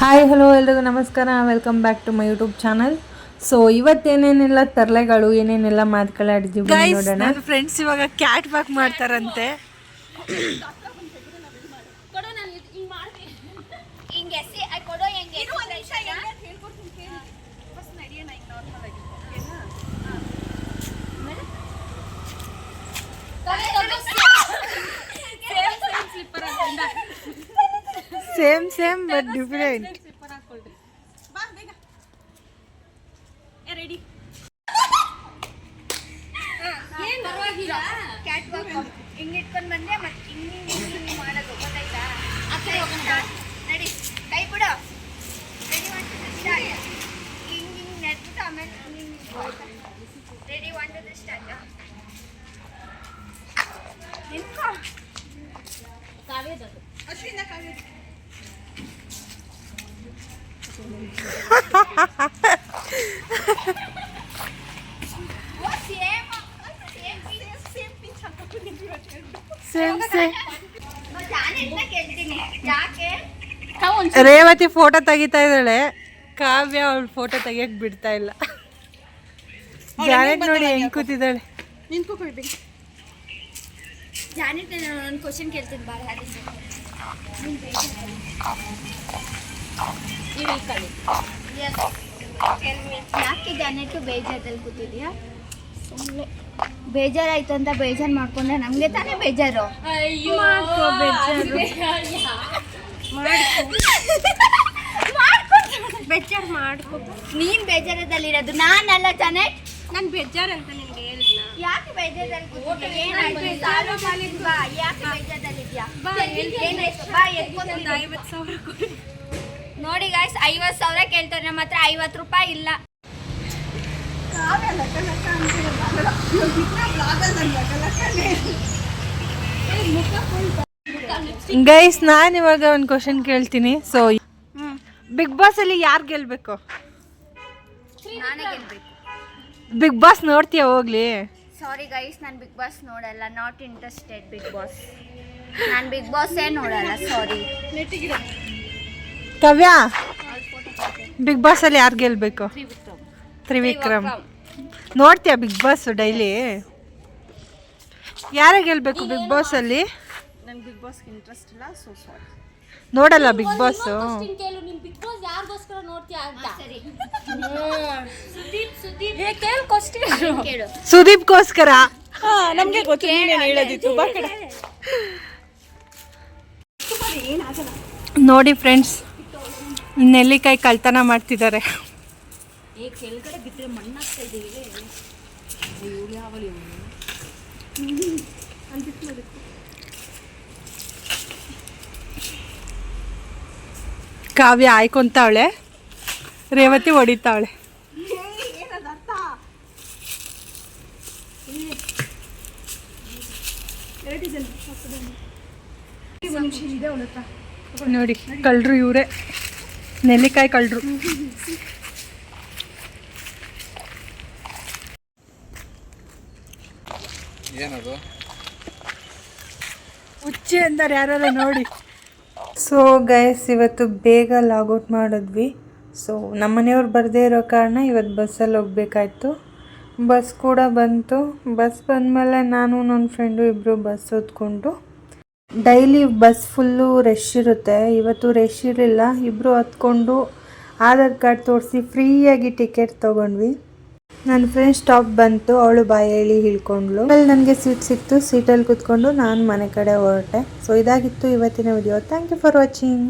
Hi hello ಎಲ್ರಿಗೂ ನಮಸ್ಕಾರ. Welcome back to my YouTube channel so ಇವತ್ತೇನೇನೆಲ್ಲ ತರಲೆಗಳು ಏನೇನೆಲ್ಲ ಮಾತುಗಳಾಡಿದ್ವಿ ನೋಡೋಣ. ಫ್ರೆಂಡ್ಸ್ ಇವಾಗ ಕ್ಯಾಟ್ ವಾಕ್ ಮಾಡ್ತಾರಂತೆ ಹಿಂಗೆ ಎಸಿ ಅದ್ ಕೊಡೋ ಹೆಂಗೆ same same but different cat walk ಹಿಂಗೆ ಇಟ್ಕೊಂಡ್ ಬಂದೆ ಮತ್ತೆ ಹಿಂಗೆ ಹಿಂಗೆ ಹಿಂಗೆ ಮಾಡೋದು ಗೊತ್ತಾಯ್ತಾ ನಡಿ. ಕೈ ಬಿಡು. ರೆಡಿ ಒನ್ ಟು ಸ್ಟಾರ್ಟ್ ಹಿಂಗೆ ಹಿಂಗೆ ನೆಟ್ಬಿಟ್ಟು ಆಮೇಲೆ ರೆಡಿ ಒನ್ ಟು ಸ್ಟಾರ್ಟ್ ನಿಂತ್ಕೋ. Same same same Revathi photo ತೆಗಿತಾ ಇದ್ದಾಳೆ. ಕಾವ್ಯ ಅವಳು ಫೋಟೋ ತೆಗಿಯಕ್ ಬಿಡ್ತಾ ಇಲ್ಲ. ಜಾನೆಟ್ ನೋಡಿ ಹೆಂಗ್ ಕೂತಿದ್ದಾಳೆ. ಜಾನೆಟ್ ನಾನು ಕ್ವಶನ್ ಕೇಳ್ತೀನಿ ಬಾಳ ಯಾಕೆ ಜಾನೆಟ್ ಬೇಜಾರಲ್ಲಿ ಕೂತಿದ್ಯಾ ಸುಮ್ಮನೆ ಬೇಜಾರಾಯ್ತು ಅಂತ ಬೇಜಾರು ಮಾಡ್ಕೊಂಡ್ರೆ ನಮಗೆ ತಾನೇ ಬೇಜಾರು. ಮಾಡ್ಕೋ ಬೇಜಾರು. ಬೇಜಾರು ಮಾಡ್ಕೋ. ನೀನ್ ಬೇಜಾರದಲ್ಲಿರೋದು. ನಾನಲ್ಲ ತಾನೇ ನಾನು ಬೇಜಾರ್ ಅಂತ ನಿನ್ಗೆ ಹೇಳಿದ್ನ ಯಾಕೆ ಕೂತಿದ್ಯಾ? ಏನಾಯ್ತು? ಸಾಲು ಬಾ. ಯಾಕೆ ಬೇಜಾರದಲ್ಲಿದ್ಯಾ ಏನಾಯ್ತು? ಬಾ ಎತ್ಕೊಂಡು ಒಂದು ಐವತ್ತು ಸಾವಿರ ಕೊಡು. ನೋಡಿ ಗಾಯ್ಸ್ ಐವತ್ತು ಸಾವಿರ ಕೇಳ್ತಾರೆ ನಮ್ಮ ಹತ್ರ ಐವತ್ತು ರೂಪಾಯಿ ಇಲ್ಲ. ಗೈಸ್ ನಾನು ಇವಾಗ ಒಂದು ಕ್ವಶನ್ ಕೇಳ್ತೀನಿ. ಸೊ ಬಿಗ್ ಬಾಸ್ ಅಲ್ಲಿ ಯಾರು ಗೆಲ್ಬೇಕು? ನಾನೇ ಗೆಲ್ಬೇಕು. ಬಿಗ್ ಬಾಸ್ ನೋಡ್ತೀಯ ಹೋಗ್ಲಿ? ಸಾರಿ ಗೈಸ್ ನಾನು ಬಿಗ್ ಬಾಸ್ ನೋಡಲ್ಲ ನಾಟ್ ಇಂಟ್ರೆಸ್ಟೆಡ್ ಬಿಗ್ ಬಾಸ್ ನಾನು ಬಿಗ್ ಬಾಸೇ ನೋಡಲ್ಲ ಸಾರಿ ಕವ್ಯ? ಬಿಗ್ ಬಾಸ್ ಅಲ್ಲಿ ಯಾರು ಗೆಲ್ಬೇಕು? ತ್ರಿವಿಕ್ರಮ್. ನೋಡ್ತೀಯ ಬಿಗ್ ಬಾಸ್ ಡೈಲಿ ಯಾರೇ ಗೆಲ್ಬೇಕು ಬಿಗ್ ಬಾಸ್ ಅಲ್ಲಿ? ಬಿಗ್ ಬಾಸ್ ಇಂಟ್ರೆಸ್ಟ್ ಇಲ್ಲ ಸೊ ಸಾರಿ ನೋಡಲ್ಲ ಬಿಗ್ ಬಾಸ್ ಕೇಳು ನಿನ್ ಬಿಗ್ ಬಾಸ್ ಯಾರಿಗೋಸ್ಕರ ನೋಡ್ತೀಯಾ ಅಂತ? ಸರಿ. ಸುದೀಪ್ ಸುದೀಪ್. ಹೇ ಕೇಳು ಕ್ವಶನ್ ಕೇಳು. ಸುದೀಪ್ಗೋಸ್ಕರ? ನಮ್ಗೆ ಗೊತ್ತು ನೀನೇನು ಹೇಳೋದಿತ್ತು? ಬಾ ಕಡೆ. ನೋಡಿ ಫ್ರೆಂಡ್ಸ್ ನೆಲ್ಲಿಕಾಯಿ ಕಳ್ತನ ಮಾಡ್ತಿದ್ದಾರೆ. ಕಾವ್ಯ ಆಯ್ಕೊಂತಾವಳೆ ರೇವತಿ ಹೊಡಿತಾವಳೆ ನೋಡಿ ಕಳ್ರು ಇವರೇ. ನೆಲ್ಲಿಕಾಯಿ ಕಳ್ರು. ಏನದು? ಹುಚ್ಚಿ ಅಂತಾರೆ ಯಾರಲ್ಲ ನೋಡಿ. ಸೊ ಗೈಸ್ ಇವತ್ತು ಬೇಗ ಲಾಗೌಟ್ ಮಾಡಿದ್ವಿ. ಸೊ ನಮ್ಮನೆಯವ್ರು ಬರದೇ ಇರೋ ಕಾರಣ ಇವತ್ತು ಬಸ್ಸಲ್ಲಿ ಹೋಗ್ಬೇಕಾಯ್ತು. ಬಸ್ ಕೂಡ ಬಂತು. ಬಸ್ ಬಂದಮೇಲೆ ನಾನು ನನ್ನ ಫ್ರೆಂಡು ಇಬ್ಬರು ಬಸ್ ಹೊತ್ಕೊಂಡು ಡೈಲಿ ಬಸ್ ಫುಲ್ಲು ರಶ್ ಇರುತ್ತೆ. ಇವತ್ತು ರಶ್ ಇರಲಿಲ್ಲ. ಇಬ್ಬರು ಹತ್ಕೊಂಡು ಆಧಾರ್ ಕಾರ್ಡ್ ತೋರಿಸಿ ಫ್ರೀಯಾಗಿ ಟಿಕೆಟ್ ತೊಗೊಂಡ್ವಿ. ನನ್ನ ಫ್ರೆಂಡ್ ಸ್ಟಾಪ್ ಬಂತು. ಅವಳು ಬಾಯಿ ಹೇಳಿ ಹಿಡ್ಕೊಂಡ್ಲು ಆಮೇಲೆ ನನಗೆ ಸೀಟ್ ಸಿಕ್ತು. ಸೀಟಲ್ಲಿ ಕುತ್ಕೊಂಡು ನಾನು ಮನೆ ಕಡೆ ಹೊರಟೆ. ಸೊ ಇದಾಗಿತ್ತು ಇವತ್ತಿನ video thank you for watching